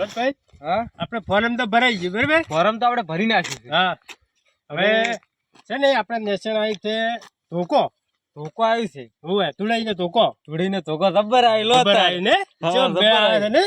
ભરતભાઈ હા? આપણે ફોરમ તો ભરાઈ ગયું બરાબર? ફોરમ તો આપણે ભરી નાખ્યું હા. હવે છે ને આપણે નેશન આવી છે ધોકો. ધોકો આવ્યું છે. હોવે તુડાઈને ધોકો. જોડીને ધોકો જબ્બર આવેલો ને? જો બે આવે ને?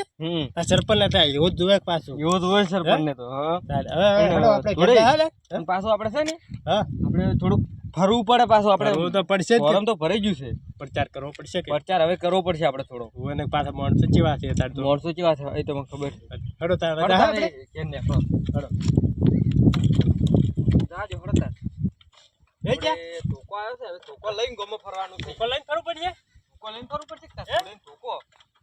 આ સરપંચ ના થાય એવો જ જોવે પાછું. એવો જ હોય સરપંચ ને તો હા. હવે આપણે પાછું આપણે છે ને હા. આપણે થોડુંક ફરવું પડે પાછું આપણે. તો પડશે ફોરમ તો ભરાઈ ગયું છે. પ્રચાર કરવો પડશે કે? પ્રચાર હવે કરવો પડશે આપણે થોડો. હું એને પાછા માણસો ચેવા છે તાર તો? મોરસો છે? એ તો મને ખબર છે. હડો તાર હડો બધા તાર. આપણે એ- કેમ ને? હડો. જાજો, હડો તાર. એ જા. ટોકો આવ્યો છે. હવે ટોકો લઈને ગમો ફરવાનું છે. ટોકો લઈને ફરવું પડશે? ટોકો લઈને ફરવું પડશે કે તાર? લઈને ધોકો?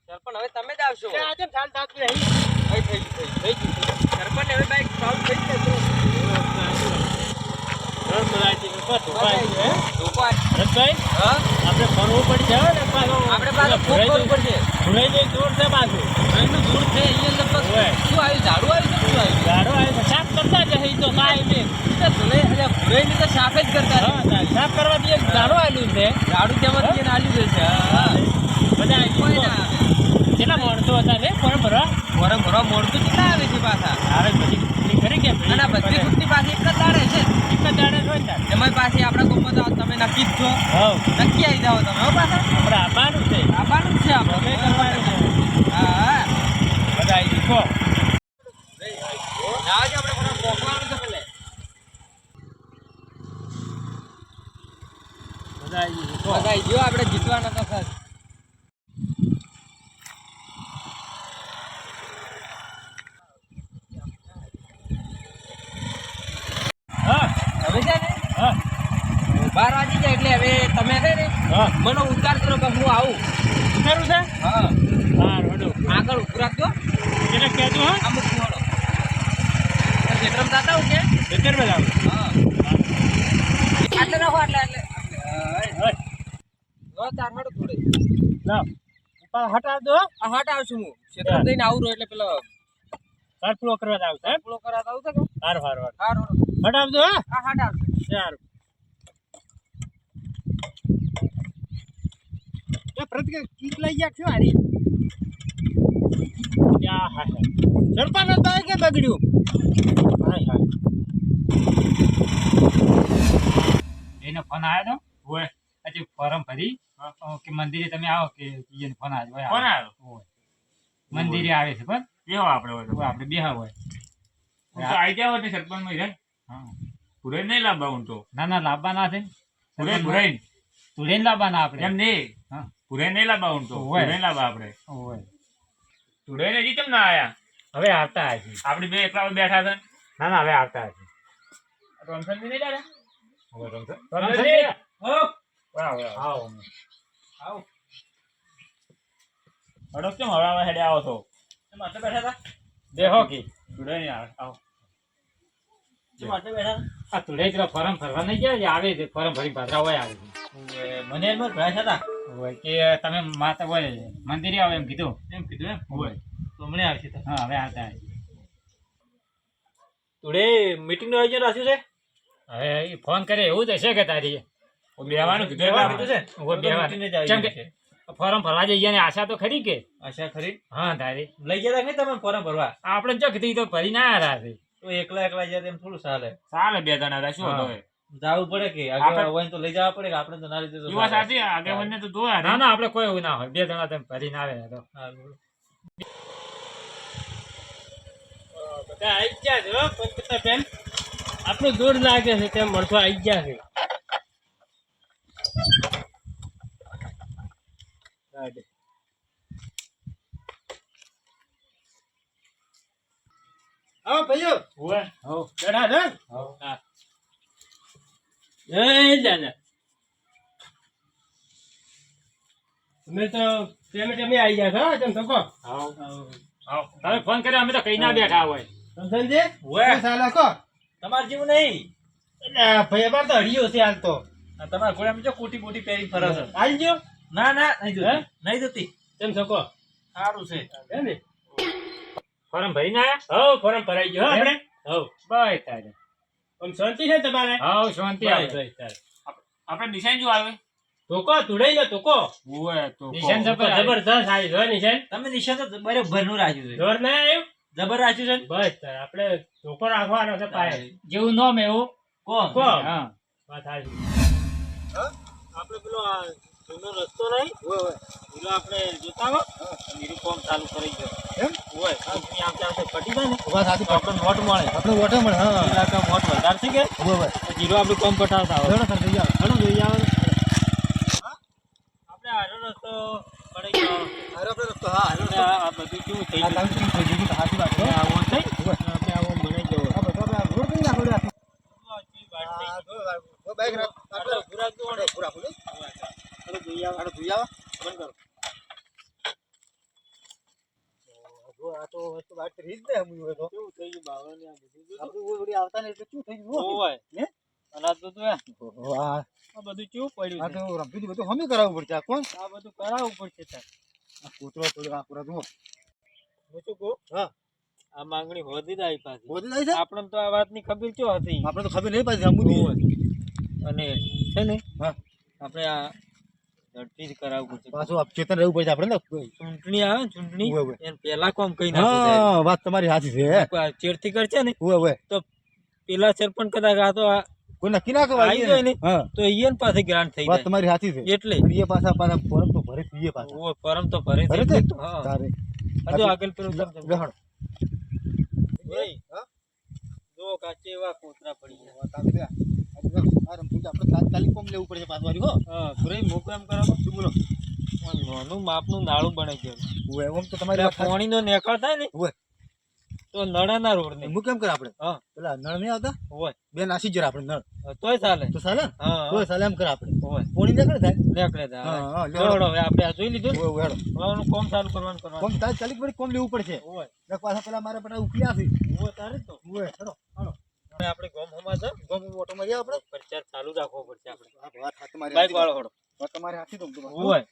સરપંચ હવે તમે જ આવશો. આજે તાત રહી થઈ થઈ થઈ ગયું. સરપંચ હવે બાઈક ચાલુ થઈ જશે. ઘર મરાઠી નું પાછું પાછું, હે? ધોકો આવ્યો. ભરતભાઈ હા? આપણે ફરવું પડશે ને પાછું આપણે પડશે. ધુળાઈ દૂર છે પાછું. અહીંનું દૂર છે અહીંયા લગભગ. શું આવ્યું? ઝાડું આવ્યું શું આવ્યું? ઝાડું આવ્યું સાફ કરતા જ હઈ તો કાંઈ બી. એ તો સાફ જ કરતા સાફ કરવાથી એક આવેલું છે. ઝાડુ તેમાંથી આલ્યું છે. બધા ના. કેટલા માણસો હતા ને ફોર્મ ભરવા ફોરમ મોરા મોડતું કેટલા આવે છે પાછા. આવે બધી બધી ખરી કે અને બધી કુટની પાસે એક જ દાડે છે. એક જ દાડે હોય ને તાર. એમાં પાસે આપણા ગામમાં તો તમે નક્કી જ છો. હા નક્કી આવી જાઓ તમે હો પાછા. આપણે આવવાનું છે. આવવાનું છે આપણે. કરવાનું છે. હા હા. બધા આવી ગયો આપણે જીતવાના તો ખાસ હા હવે છે ને હા બાર વાગી જાય એટલે હવે તમે છે ને હા મને ઉતાર કરો કે હું આવું. ઉતારું છે? હા. હા રોડો આગળ ઉભું રાખજો. એટલે કહેજો હા. અમુક મોડો ખેતરમ જાતા હું કે ખેતરમાં જાવ હા. આટલે રાખો આટલે આટલે. હવે લો તાર હાડો થોડે. લાવ ઉપર હટાવ દો આ હાટ છું હું. ખેતરમ જઈને આવું રહ્યો એટલે પેલો કાટલો કરવા જાવ છે પેલો કરાતા આવું છે હારું હારું. હારું. હારો. હટાવ દો હા. આ હાટ સારું. એ પ્રતિક કીક લઈ ગયા છો યા હા હા. સરપંચ હતા કે બગડ્યું? હાય હાય. એનો ફોન આવ્યો તો? હોય ફોર્મ ભરી. કે મંદિરે તમે આવો કે ઈયોનો ફોન આવ્યો હોય કોણ આવ્યો હોય. મંદિરે આવે છે પણ બેહો આપણે હોય આપણે બેહા હોય. તો આઈડિયા હોય એટલે સરપંચમાં રે હા. પુરે નહીં લાવવા હું તો. ના ના લાવવાના છે. પૂરે પૂરે તુડે લાવવાના આપણે. એમ નહીં. પુરે નહીં લાવવા હું તો હોય. પુરે લાવવા આપણે હોય પુરે ને હજી કેમ ના આયા હવે આવતા હશે। આપણે બે એકલા બેઠા હતા ના ના હવે આવતા હશે। રોમસન બી નહીં લાવ્યા? હવે રમશે રમશનજી? હો. વાહ, વાહ. આવો આવો. હડો કેમ હળવા હેડે આવો છો? કેમ આટલે બેઠા હતા? દેહો કે પુરે નહીં આવે. આવો. કેમ આટલે બેઠા હતા? આ તુડે પેલા ફોર્મ ભરવા નહીં ગયા? જે આવે છે ફોર્મ ભરી પાછા હોય આવે છે. ઓવે, મને એમ જ ભરાયા હતા હોય કે તમે માતા હોય મંદિરે આવો એમ કીધું. એમ કીધું એમ? હોય. તો હમણાં આવશે હા હવે આવતા હશે ટુડે મીટિંગનું આયોજન રાખ્યું છે? હવે ફોન કરે એવું જ હશે કે તારી. બેવાનું બેહવાનું કીધું છે? કે- છે. ફોર્મ ભરવા જઈએ ને આશા તો ખરી કે? આશા ખરી. હા તારી. લઈ ગયા નહીં તમે ફોરમ ભરવા? આપણે જો કીધું તો ભરી ના છે. તો એકલા એકલા જાય એમ થોડું ચાલે ચાલે બે જણા હતા શું હવે જવું પડે કે હોય તો લઈ જવા પડે કે આપણે તો ના લીધે યુવા ચાલે. સાથી આગેવાનને તો જોયા ના ના આપણે કોઈ એવું ના હોય. બે જણા તેમ ભરી ના આવે તો. બધા આવી ગયા છે બેન. આપણું દૂર લાગે છે તેમ મળતો આવી ગયા છે. આવો ભાઈઓ. બેઠા છો ને? હવ હા દાદા તો પેમેન્ટ અમે આવી ગયા છો હો, તો કહો. તમે ફોન કર્યો અમે તો કઈ ના બેઠા હોય. સમજણજી? કહો. તમારે જેવું નહીં. એટલે ભાઈ અમારે તો હરિયો છે હાલ તો. તમારા ઘોડામાં જો કોટી બોટી પહેરી ફરે છો. આવી ગયો ના ના નહીં હે? જતી નહીં જતી. તેમ કહો. સારું છે. હે ને? ફોર્મ ભરી ના હો ફોરમ ભરાઈ ગયો હો આપણે? હો બાય તારે. આમ શાંતિ છે તમારે? હા શાંતિ આવે. તારે. આપણે નિશાન જો આવે? ટોકો ધુડાઈ લો ટોકો ઓય તો નિશાન. જબરદસ્ત આવી જો નિશાન. તમે નિશાન તો બરાબરનું રાખ્યું છે. જોર ના આવ્યું? જબર રાખ્યું છે ને? બસ તાર આપણે ટોકો રાખવાનો છે પાય. જેવું નોમ એવું? કો કો હા. વાત સાચી. આપણે પેલો આ જૂનો રસ્તો નહીં? પેલો આપણે જોતા હો. નીરું કોમ ચાલુ કરી ગયો. એમ? હોય કંપની આમ ચાલશે પટી જાય ને? તો આપણને વોટ મળે. આપણે મળે હા. ઇલાકા વોટ વધારે ઊભો ઊભો. તો જીરો આપણે કોમ પટાવતા હોય. ઘણો થઈ. ઘણું આવે આપણે આરો રસ્તો પડી ગયો. આપણે રસ્તો, હા, આ બધું કેવું થઈ ગયું? કેવું થઈ ગયું? સાચી વાત છે. આપણે આવો થઈ? આપણે આવો બનાવી ગયો. આ બધો આપણે રોડ નાખો. આપણે બાઈક રાખ. આપણે પૂરા જો આપણે પૂરા પૂરી. જોઈ આવે આપણે ધોઈ આવો. બંધ કરો જો, આ તો વસ્તુ બાઈક તો રીત દે એમ હોય તો. કેવું થઈ ગયું બાવળને આ બધું જોજો. આપણે ઓય વળી આવતા ને એટલે શું થઈ ગયું? હોય? હે? અનાજ બધું આ આ બધું કેવું પડ્યું આ તો રમતુજી બધું હમી કરાવવું પડશે. આ કોણ? આ બધું કરાવવું પડશે તાર. આ કૂતરો પડ્યો આ પૂરા જુઓ. હું શું કહું? હા. આ માંગણી હોદી જ આવી પાછી. બોધી જાય છે? આપણને તો આ વાતની ખબર ચો હતી? આપણે તો ખબર નહીં પાછી આંબુદી અને છે ને હા. આપણે આ ઝડપી જ કરાવવું પડશે. પાછું ચેતન રહેવું પડશે આપણે ચૂંટણી આવે ને ચૂંટણી. એને પહેલા કોમ કઈ હા વાત તમારી સાચી છે. આ કરશે ને તો પેલા સરપંચ કદાચ આ તો કોઈ નક્કી ના આવી જાય ને તો ઈયન પાસે ગ્રાન્ટ થઈ જાય. તમારી સાચી છે. એટલે. અને એ પાછા પાછા ફોરમ તો ભરે છીએ પાછા. તો ભરે ભરે છે? છે? તો હા તારે હજુ આગળ પેલું? જો કાચે એવા કોતરા પડી ગયા. વાત આવી ગયા. આ જો, આ રમતુજી આપણે તાત્કાલિક કોમ લેવું પડશે પાછું વારી હો. હા પૂરી મૂકો એમ કરો શું બોલો? નાનું માપનું નાળું બને છે. એમ તો તમારી. પાણીનો નેકળ થાય ને. તો નળાના રોડ ને હું કેમ કરે આપણે? હા. પેલા નળ નહીં આવતા? હોય. બે નાસી જરા આપણે નળ. તોય ચાલે. તો ચાલે? હા તોય ચાલે એમ કરે આપણે. હોય. પોણી નીકળે થાય? નેકળે થાય હા, હા, લેવડો. હવે આપણે આ જોઈ લીધું? ઉવે, ઉવે, હવે કોમ ચાલુ કરવાનું કરવાનું. કોમ તારે ચાલી પડી કોમ લેવું પડશે. હોય. ને પાછા પેલા મારે બધા ઉકલ્યા આવી હોય તારે તો. હોય ચલો હેડો. આપણે ગોમ હમા છે. ગમ ઓટો મારી આપણે? પ્રચાર ચાલુ રાખવો પડશે આપણે. વાત હાથ મારી બાઈક વાળો હડો. તમારી હાથી દઉં તો હોય.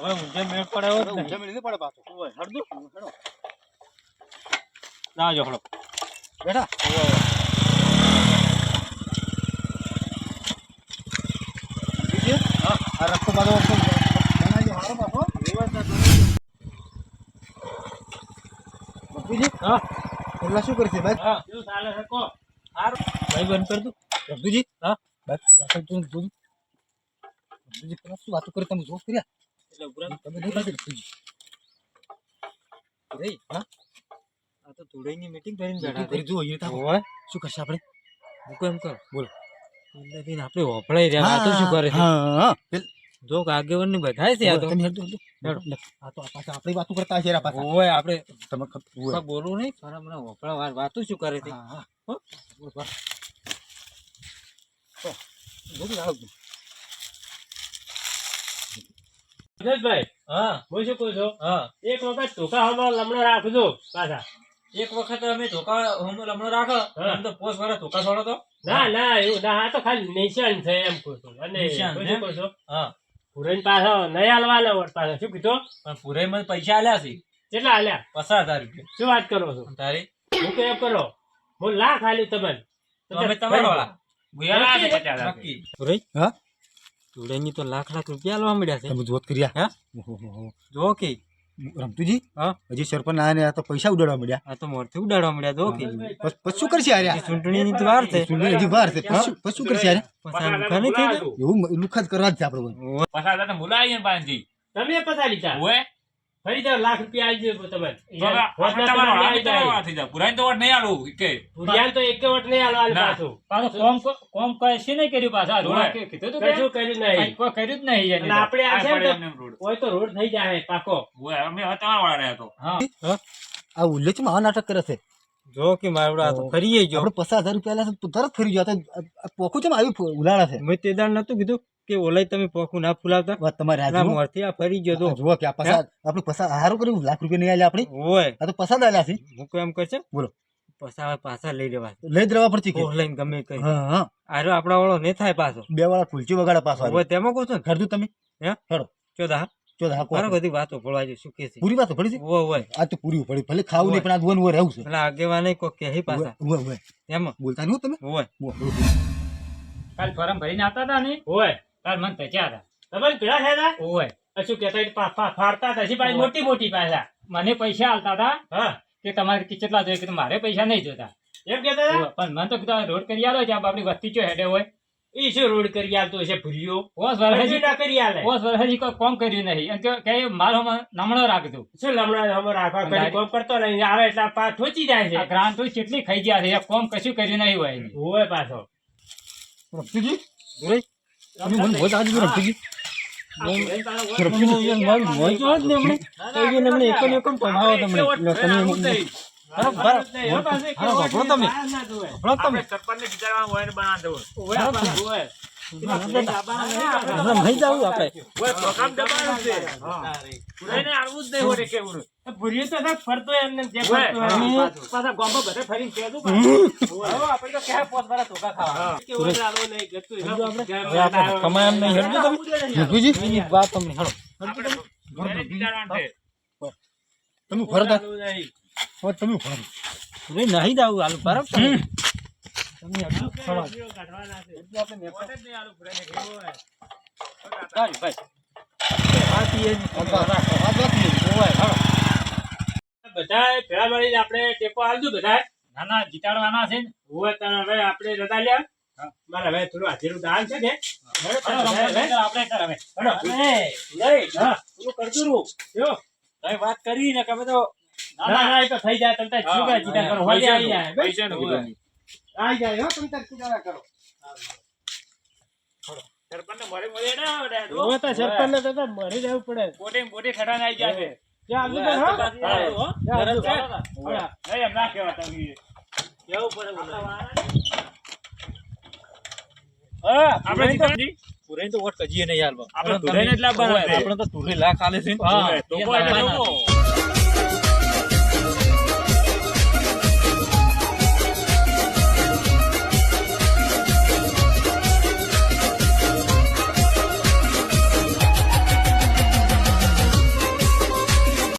હવે ઊંઝે મેળ પડે એવો જ હવે નહીં. નહીં પડે પાછો. હોય હળદુ હેડો. ના જો હળો બેટા બીજે? આ રસ્તો પાછો એકદમ બનાવી દો, હારો પાછો. બાપુજી, હા. પેલા શું કરશે બાઈક હા. શું ચાલે છે કો હારું ભાઈ બંધ કર દઉં રમતુજી હા. બાઈક બાઈક તું તું રમતુજી પેલા શું વાતો કરી? તમે જો કર્યા? એટલે ઉભરા. તમે નહીં રમતુજી રહી હા. આ તો ધોળાઈની મીટિંગ કરીને બેઠા કરી. જુઓ એ રીતે હોય શું કરશે આપણે? મૂકો એમ કર બોલો. અંદરથી આપણે વપરાઈ રહ્યા. આ તો શું કરે છે? હા હા. પેલ- જો આગેવાનની બધાય છે આ તો. આ તો પાછા આપણી વાતો કરતા છે પાછા. ઓય આપણે તમે. બોલવું નહીં પણ મને વપરા વાર વાતો શું કરે છે? હા હા. બોલ, શું કહું છું? હા. એક વખત ટોકા હમણાં લમણો રાખજો પાછા. એક વખત અમે ધોકા લમણો રાખો. આમ તો પોસ વાળા ધોકા છોડો તો. ના ના એવું ના આ તો ખાલી નિશાન છે એમ કહું છું. અને? કહું છું હા. પુરાણ પાછો નહીં હાલવાના વટ પાછા. શું કીધું? પણ પૂરે મને પૈસા આલ્યા છે. કેટલા હાલ્યા પચાસ હજાર રૂપિયા. શું વાત કરો છો? તારી? હું તો એમ કરો હું લાખ હાલ્યું તમને. તમે તમારો વાળા. ગુયાલા તો લાખ લાખ રૂપિયા હાલવા મળ્યા છે. જોત કર્યા જો કે રમતુજી હા. હજી સરપંચ આયા ને આ તો પૈસા ઉડાડવા મળ્યા. આ તો મોરથી ઉડાડવા મળ્યા તો ઓકે. પછી પછી શું કરશે આર્યા ચૂંટણીની તો વાર છે. ચૂંટણી હજી વાર છે. પછી શું- કરશે આર્યા થઈ એવું લુખા જ કરવા જ છે આપણે પસાર બોલાવીએ પાનજી. તમે પસાર લીધા. લાખ રૂપિયા આવી જાય તમારા. તો વોટ નહીં આલું કે. પુરિયાન તો એક વટ નહીં હાલવાનું પાછું. પાછું કોમ કોમ કઈ નહીં કર્યું પાછા? રોડ કીધું તું કશું કર્યું નહીં. કોઈ કર્યું જ નહીં અને તો. આપણે આ આ છે પડે ને એમને એમ રોડ. તો રોડ થઈ જાય પાકો. અમે તમારા વાળા રહ્યા તો. હા. આ ઉલ્લેખમાં આ નાટક કરે છે. જો કે મારવડા તો ફરી ગયો. આપણે પચાસ હજાર રૂપિયા તરત ફરી ગયો. તો પોખું છે આવ્યું ઉલાળા છે. મેં તે દાડ નતું કીધું. કે ઓલાય તમે પોખું ના ફૂલાવતા? વાત તમારે હાજર મોરથી આ ફરી ગયો તો. જુઓ કે આ પસાદ આપણે પસાદ હારું કર્યું? લાખ રૂપિયા નહીં આલ્યા આપણે? હોય. આ તો પસાદ આલ્યા છે. મૂકો એમ કરશે બોલો. પસા પાછા લઈ લેવા. લઈ જ પડશે કે? ઓનલાઈન ગમે કઈ હા હા. આરો આપણા વાળો ને થાય પાછો. બે વાળા ફૂલચી વગાડા પાછો હવે તેમાં કહો છો ઘર ખરદું તમે? હે? હેડો ચોદા. ચો હા મારા બધી વાતો પડવા જો શું કે છે. પૂરી વાતો પડી છે? હોય હોય. આ તો પૂરી પડી. ભલે ખાવું નહીં પણ આ દુવાનું રહેવું છે. પેલા આગેવાને કોઈ કહે પાછા. ઉવે, ઉવે. એમ? બોલતા નહીં તમે? હોય. કાલ ફોરમ ભરીને આવતા હતા ને હોય. કાલ મન પચ્યા હતા તમારે પેલા થયા ઓય. હતા શું કેતા ફાડતા હતા હજી પાછી મોટી મોટી પાછા. મને પૈસા આલતા હતા હા. કે તમારે કેટલા જોઈએ કે મારે પૈસા નહીં જોતા. એમ કેતા હતા? પણ મને તો કીધું રોડ કરી આલો છે આપણી વસ્તી ચો હેડે હોય. ઈ શું રોડ કરી આલતો હશે ભૂલ્યો? ઓસ વર્ષથી ના કરી આલે. ઓસ વર્ષથી કોઈ કોમ કર્યું નહીં. અને કે- મારો નમણો રાખજો. શું નમણો હમ રાખવા કરી કોમ કરતો નહીં. આવે એટલે પા ઠોચી જાય છે. ગ્રાન્ટ તો કેટલી ખાઈ ગયા છે. કોમ કશું કર્યું નહીં હોય. હોય પાછો. રફીજી તમે મને બહુ આજે રફીજી રફીજી મારી મોય જો જ ને હમણે તો એ એકમ એકમ તમને તમે જાવું આપણે ભૂલ્યો તો થાય, ફરતો એમને જે હોય. ફરતો હોય. પાછા- પાછા બધે ફરીને કહેતું હવે આપણે તો ક્યાં પોસ વાળા ધોકા ખાવા. કે ઓલે આલો નહીં, ગતું હવે આપણે કમાય એમ નહીં હેડજો તમે? રફીજી એની વાત તમને તમે ફરતા? આલો નહીં. તમે ફરો. રે નહીં જાવું હાલ બરાબર તમે. ફરો જ નહીં આલું ફરેને ભાઈ ભાઈ. આ પીએ આ વાત ઓય હાલો બધાએ ભેળા મળીને આપણે ટેકો આલજો બધા ના ના જીતાડવાના છે હવે હોય હવે આપણે રજા લ્યા. મારે હવે થોડું હાજરું દાન છે હવે- આપણે સર હવે. થોડું કરજો રૂ. જો, તમે વાત કરી ને કે તો ના ના એ તો થઈ જાય તમે તાર શું કરો હોજે આવી. જાય બસ. પૈસાનું આવી જાય હો તમે તાર ચિંતા ના કરો. સરપંચને મોડે મોડે ના આવડે. હવે તો સરપંચને તો તો મરી જવું પડે. મોટી મોટી ઠઠાને આવી જાય આવજો તો? પુરાઈ વોટ કજીએ નહીં હાલ આપણે તો લાખ આલે છે.